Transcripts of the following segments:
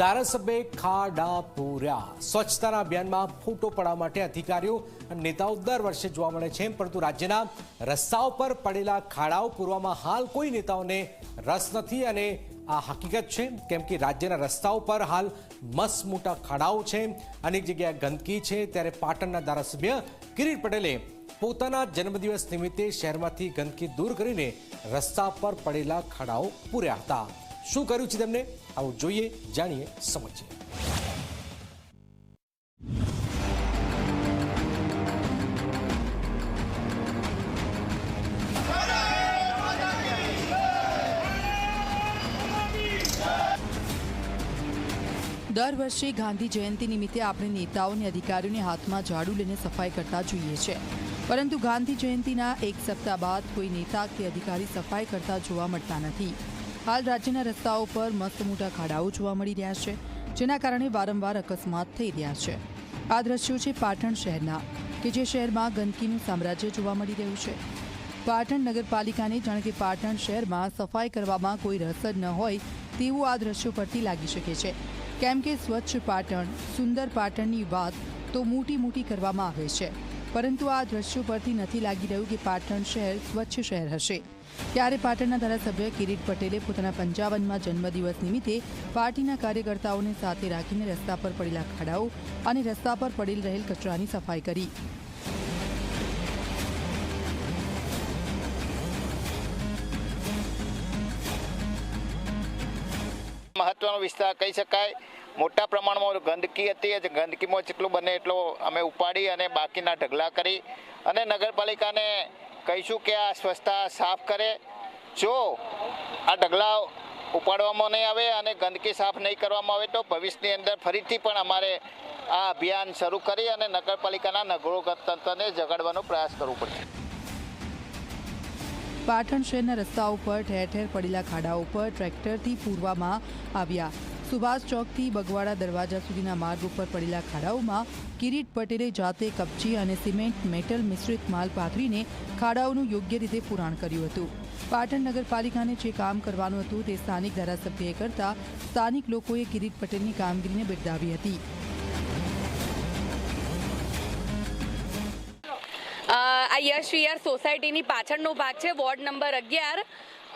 ધારાસભ્ય ખાડા પૂર્યા સ્વચ્છતાના અભિયાનમાં ફોટો પડવા માટે અધિકારીઓ અને નેતાઓ દર વર્ષે જોવા મળે છે. પરંતુ રાજ્યના રસ્તાઓ પર પડેલા ખાડાઓ પૂરવામાં હાલ કોઈ નેતાઓને રસ નથી અને આ હકીકત છે. કેમ કે રાજ્યના રસ્તાઓ પર હાલ મસ્ત મોટા ખાડાઓ છે. અનેક જગ્યાએ ગંદકી છે. ત્યારે પાટણના ધારાસભ્ય કિરીટ પટેલે પોતાના જન્મદિવસ નિમિત્તે શહેરમાંથી ગંદકી દૂર કરીને રસ્તા પર પડેલા ખાડાઓ પૂર્યા હતા. શું કર્યું છે તેમને? આવું જોઈએ, જાણીએ, સમજીએ. દર વર્ષે ગાંધી જયંતિ નિમિત્તે આપણે નેતાઓને અધિકારીઓને હાથમાં ઝાડુ લઈને સફાઈ કરતા જોઈએ છે. પરંતુ ગાંધી જયંતિના એક સપ્તાહ બાદ કોઈ નેતા કે અધિકારી સફાઈ કરતા જોવા મળતા નથી. હાલ રાજ્યના રસ્તાઓ પર મસ્ત મોટા ખાડાઓ જોવા મળી રહ્યા છે, જેના કારણે વારંવાર અકસ્માત થઈ રહ્યા છે. આ દ્રશ્યો છે પાટણ શહેરના, કે જે શહેરમાં ગંદકીનું સામ્રાજ્ય જોવા મળી રહ્યું છે. પાટણ નગરપાલિકાને જાણે કે પાટણ શહેરમાં સફાઈ કરવામાં કોઈ રસ ન હોય, તેવું આ દ્રશ્યો પરથી લાગી શકે છે. કેમ કે સ્વચ્છ પાટણ, સુંદર પાટણની વાત તો મોટી મોટી કરવામાં આવે છે. પરંતુ આ દ્રશ્યો પરથી નથી લાગી રહ્યું કે પાટણ શહેર સ્વચ્છ શહેર હશે. ત્યારે પાટણના ધારાસભ્ય કિરીટ પટેલે પોતાના પંચાવનમાં જન્મદિવસ નિમિત્તે પાર્ટીના કાર્યકર્તાઓને સાથે રાખીને રસ્તા પર પડેલા ખાડાઓ અને રસ્તા પર પડેલ રહેલ કચરાની સફાઈ કરી. મહત્વનો વિસ્તાર કહી શકાય મોટા પ્રમાણમાં ગંદકી હતી જે. ગંદકીમાં જેટલું બને એટલો અમે ઉપાડી અને બાકીના ઢગલા કરી અને નગરપાલિકાને કહીશું કે આ સ્વચ્છતા સાફ કરે. જો આ ઢગલા ઉપાડવામાં નહીં આવે અને ગંદકી સાફ નહીં કરવામાં આવે તો ભવિષ્યની અંદર ફરીથી પણ અમારે આ અભિયાન શરૂ કરી અને નગરપાલિકાના નગરો તંત્રને જગાડવાનો પ્રયાસ કરવો પડશે. પાટણ શહેરના રસ્તાઓ પર ઠેર ઠેર પડેલા ખાડાઓ પર ટ્રેક્ટરથી પૂરવામાં આવ્યા. સુભાષ ચોકથી બગવાડા દરવાજા સુધીના માર્ગ ઉપર પડેલા ખાડાઓમાં કિરીટ પટેલે જાતે કપચી અને સિમેન્ટ મેટલ મિશ્રિત માલ પાથરીને ખાડાઓનું યોગ્ય રીતે પુરાણ કર્યું હતું. પાટણ નગરપાલિકાને જે કામ કરવાનું હતું તે સ્થાનિક ધારાસભ્યએ કરતા સ્થાનિક લોકોએ કિરીટ પટેલની કામગીરીને બિરદાવી હતી. આ યશ વિહાર સોસાયટીની પાછળનો ભાગ છે, વોર્ડ નંબર અગિયાર.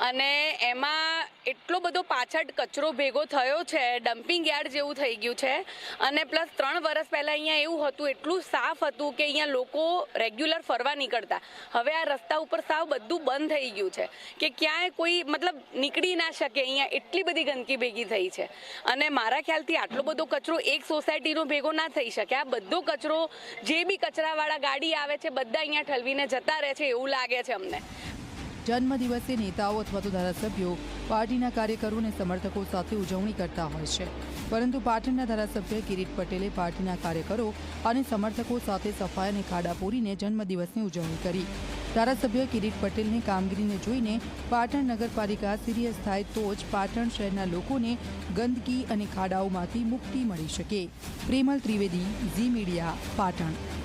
અને એમાં એટલો બધો પાછળ કચરો ભેગો થયો છે ડમ્પિંગ યાર્ડ જેવું થઈ ગયું છે. અને પ્લસ ત્રણ વર્ષ પહેલાં અહીંયા એવું હતું, એટલું સાફ હતું કે અહીંયા લોકો રેગ્યુલર ફરવા નીકળતા. હવે આ રસ્તા ઉપર સાવ બધું બંધ થઈ ગયું છે કે ક્યાંય કોઈ મતલબ નીકળી ના શકે, અહીંયા એટલી બધી ગંદકી ભેગી થઈ છે. અને મારા ખ્યાલથી આટલો બધો કચરો એક સોસાયટીનો ભેગો ના થઈ શકે. આ બધો કચરો જે બી કચરાવાળા ગાડી આવે છે, બધા અહીંયા ઠલવીને જતા રહે છે એવું લાગે છે અમને. જન્મદિવસે નેતાઓ અથવા તો ધારાસભ્યો પાર્ટીના કાર્યકરો અને સમર્થકો સાથે ઉજવણી કરતા હોય છે. પરંતુ પાટણના ધારાસભ્ય કિરીટ પટેલે પાર્ટીના કાર્યકરો અને સમર્થકો સાથે સફાઈ અને ખાડા પૂરીને જન્મદિવસની ઉજવણી કરી. ધારાસભ્ય કિરીટ પટેલની કામગીરીને જોઈને પાટણ નગરપાલિકા સિરિયસ થાય તો જ પાટણ શહેરના લોકોને ગંદકી અને ખાડાઓમાંથી મુક્તિ મળી શકે. પ્રેમલ ત્રિવેદી, ઝી મીડિયા, પાટણ.